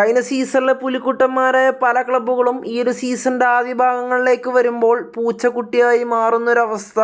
കഴിഞ്ഞ സീസണിലെ പുലിക്കുട്ടന്മാരായ പല ക്ലബ്ബുകളും ഈ ഒരു സീസണിന്റെ ആദ്യ ഭാഗങ്ങളിലേക്ക് വരുമ്പോൾ പൂച്ചക്കുട്ടിയായി മാറുന്നൊരവസ്ഥ.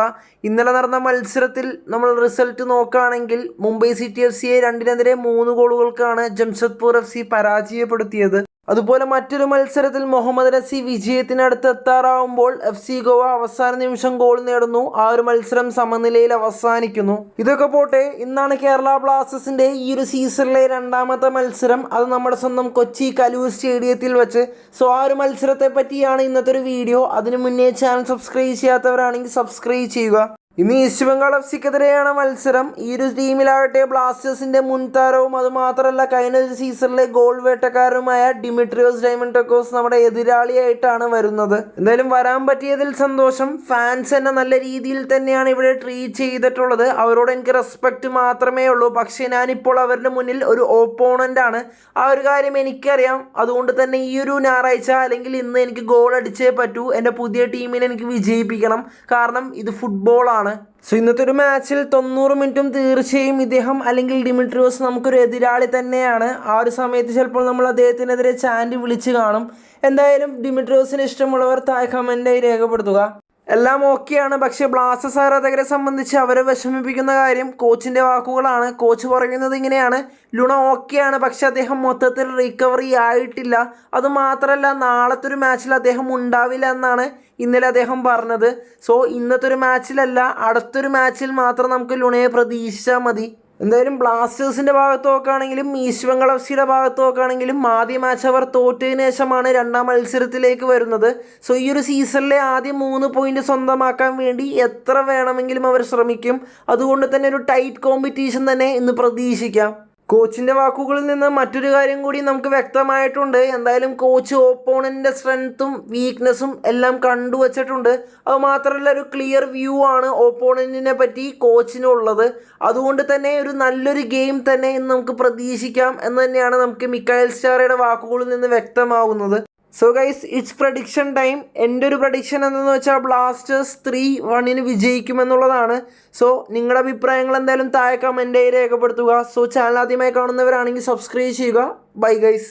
ഇന്നലെ നടന്ന മത്സരത്തിൽ നമ്മൾ റിസൾട്ട് നോക്കുകയാണെങ്കിൽ മുംബൈ സിറ്റി എഫ് സിയെ രണ്ടിനെതിരെ മൂന്ന് ഗോളുകൾക്കാണ് ജംഷദ്പൂർ എഫ് സി പരാജയപ്പെടുത്തിയത്. അതുപോലെ മറ്റൊരു മത്സരത്തിൽ മുഹമ്മദ് നസി വിജയത്തിനടുത്ത് എത്താറാവുമ്പോൾ എഫ് സി ഗോവ അവസാന നിമിഷം ഗോൾ നേടുന്നു. ആ ഒരു മത്സരം സമനിലയിൽ അവസാനിക്കുന്നു. ഇതൊക്കെ പോട്ടെ ഇന്നാണ് കേരള ബ്ലാസ്റ്റേഴ്സിന്റെ ഈ ഒരു സീസണിലെ രണ്ടാമത്തെ മത്സരം. അത് നമ്മുടെ സ്വന്തം കൊച്ചി കലൂർ സ്റ്റേഡിയത്തിൽ വെച്ച്. സോ ആ ഒരു മത്സരത്തെ പറ്റിയാണ് ഇന്നത്തെ ഒരു വീഡിയോ. അതിനു മുന്നേ ചാനൽ സബ്സ്ക്രൈബ് ചെയ്യാത്തവരാണെങ്കിൽ സബ്സ്ക്രൈബ് ചെയ്യുക. ഇന്ന് ഈസ്റ്റ് ബംഗാൾ എഫ് സിക്കെതിരെയാണ് മത്സരം. ഈ ഒരു ടീമിലാകട്ടെ ബ്ലാസ്റ്റേഴ്സിന്റെ മുൻ താരവും അതുമാത്രമല്ല കഴിഞ്ഞ ഒരു സീസണിലെ ഗോൾ വേട്ടക്കാരനുമായ ഡിമിട്രിയോസ് ഡയമണ്ട് ടെക്കോസ് നമ്മുടെ എതിരാളിയായിട്ടാണ് വരുന്നത്. എന്തായാലും വരാൻ പറ്റിയതിൽ സന്തോഷം. ഫാൻസ് എന്നെ നല്ല രീതിയിൽ തന്നെയാണ് ഇവിടെ ട്രീറ്റ് ചെയ്തിട്ടുള്ളത്. അവരോട് എനിക്ക് റെസ്പെക്റ്റ് മാത്രമേ ഉള്ളൂ. പക്ഷേ ഞാനിപ്പോൾ അവരുടെ മുന്നിൽ ഒരു ഓപ്പോണന്റ് ആണ് ആ ഒരു കാര്യം എനിക്കറിയാം. അതുകൊണ്ട് തന്നെ ഈ ഒരു ഞായറാഴ്ച അല്ലെങ്കിൽ ഇന്ന് എനിക്ക് ഗോൾ അടിച്ചേ പറ്റൂ. എന്റെ പുതിയ ടീമിനെ എനിക്ക് വിജയിപ്പിക്കണം. കാരണം ഇത് ഫുട്ബോളാണ്. സോ ഇന്നത്തെ ഒരു മാച്ചിൽ തൊണ്ണൂറ് മിനിറ്റും തീർച്ചയായും ഇദ്ദേഹം അല്ലെങ്കിൽ ഡിമിട്രിയോസ് നമുക്കൊരു എതിരാളി തന്നെയാണ്. ആ ഒരു സമയത്ത് ചിലപ്പോൾ നമ്മൾ അദ്ദേഹത്തിനെതിരെ ചാൻഡ് വിളിച്ച് കാണും. എന്തായാലും ഡിമിട്രിയോസിന് ഇഷ്ടമുള്ളവർ താഴെ കമന്റായി രേഖപ്പെടുത്തുക. എല്ലാം ഓക്കെയാണ്. പക്ഷേ ബ്ലാസ്റ്റേഴ്സ് ആരാധകരെ സംബന്ധിച്ച് അവരെ വിഷമിപ്പിക്കുന്ന കാര്യം കോച്ചിന്റെ വാക്കുകളാണ്. കോച്ച് പറയുന്നത് ഇങ്ങനെയാണ്. ലുണ ഓക്കെയാണ് പക്ഷേ അദ്ദേഹം മൊത്തത്തിൽ റിക്കവറി ആയിട്ടില്ല. അതുമാത്രമല്ല നാളത്തെ ഒരു മാച്ചിൽ അദ്ദേഹം ഉണ്ടാവില്ല എന്നാണ് ഇന്നലെ അദ്ദേഹം പറഞ്ഞത്. സോ ഇന്നത്തെ ഒരു മാച്ചിലല്ല അടുത്തൊരു മാച്ചിൽ മാത്രം നമുക്ക് ലുണയെ പ്രതീക്ഷിച്ചാൽ മതി. എന്തായാലും ബ്ലാസ്റ്റേഴ്സിന്റെ ഭാഗത്ത് നോക്കുകയാണെങ്കിലും ഈസ്റ്റ് ബംഗാൾ എഫ് സിയുടെ ഭാഗത്ത് നോക്കുകയാണെങ്കിലും ആദ്യ മാച്ച് അവർ തോറ്റതിന് ശേഷമാണ് രണ്ടാം മത്സരത്തിലേക്ക് വരുന്നത്. സോ ഈ ഒരു സീസണിലെ ആദ്യം മൂന്ന് പോയിന്റ് സ്വന്തമാക്കാൻ വേണ്ടി എത്ര വേണമെങ്കിലും അവർ ശ്രമിക്കും. അതുകൊണ്ട് തന്നെ ഒരു ടൈറ്റ് കോമ്പറ്റീഷൻ തന്നെ ഇന്ന് പ്രതീക്ഷിക്കാം. കോച്ചിന്റെ വാക്കുകളിൽ നിന്ന് മറ്റൊരു കാര്യം കൂടി നമുക്ക് വ്യക്തമായിട്ടുണ്ട്. എന്തായാലും കോച്ച് ഓപ്പോണന്റെ സ്ട്രെങ്ത്തും വീക്ക്നെസ്സും എല്ലാം കണ്ടുവച്ചിട്ടുണ്ട്. അത് മാത്രമല്ല ഒരു ക്ലിയർ വ്യൂ ആണ് ഓപ്പോണന്റിനെ പറ്റി കോച്ചിനുള്ളത് അതുകൊണ്ട് തന്നെ ഒരു നല്ലൊരു ഗെയിം തന്നെ ഇന്ന് നമുക്ക് പ്രതീക്ഷിക്കാം എന്ന് തന്നെയാണ് നമുക്ക് മിക്കായൽ സ്റ്റാറയുടെ വാക്കുകളിൽ നിന്ന് വ്യക്തമാവുന്നത്. So guys it's prediction time എന്റെ ഒരു പ്രഡിക്ഷൻ എന്തെന്ന് വെച്ചാൽ ബ്ലാസ്റ്റേഴ്സ് ത്രീ വണ്ണിന് വിജയിക്കുമെന്നുള്ളതാണ് സോ നിങ്ങളുടെ അഭിപ്രായങ്ങൾ എന്തായാലും താഴെ കമന്റായി രേഖപ്പെടുത്തുക. സോ ചാനൽ ആദ്യമായി കാണുന്നവരാണെങ്കിൽ സബ്സ്ക്രൈബ് ചെയ്യുക. Bye guys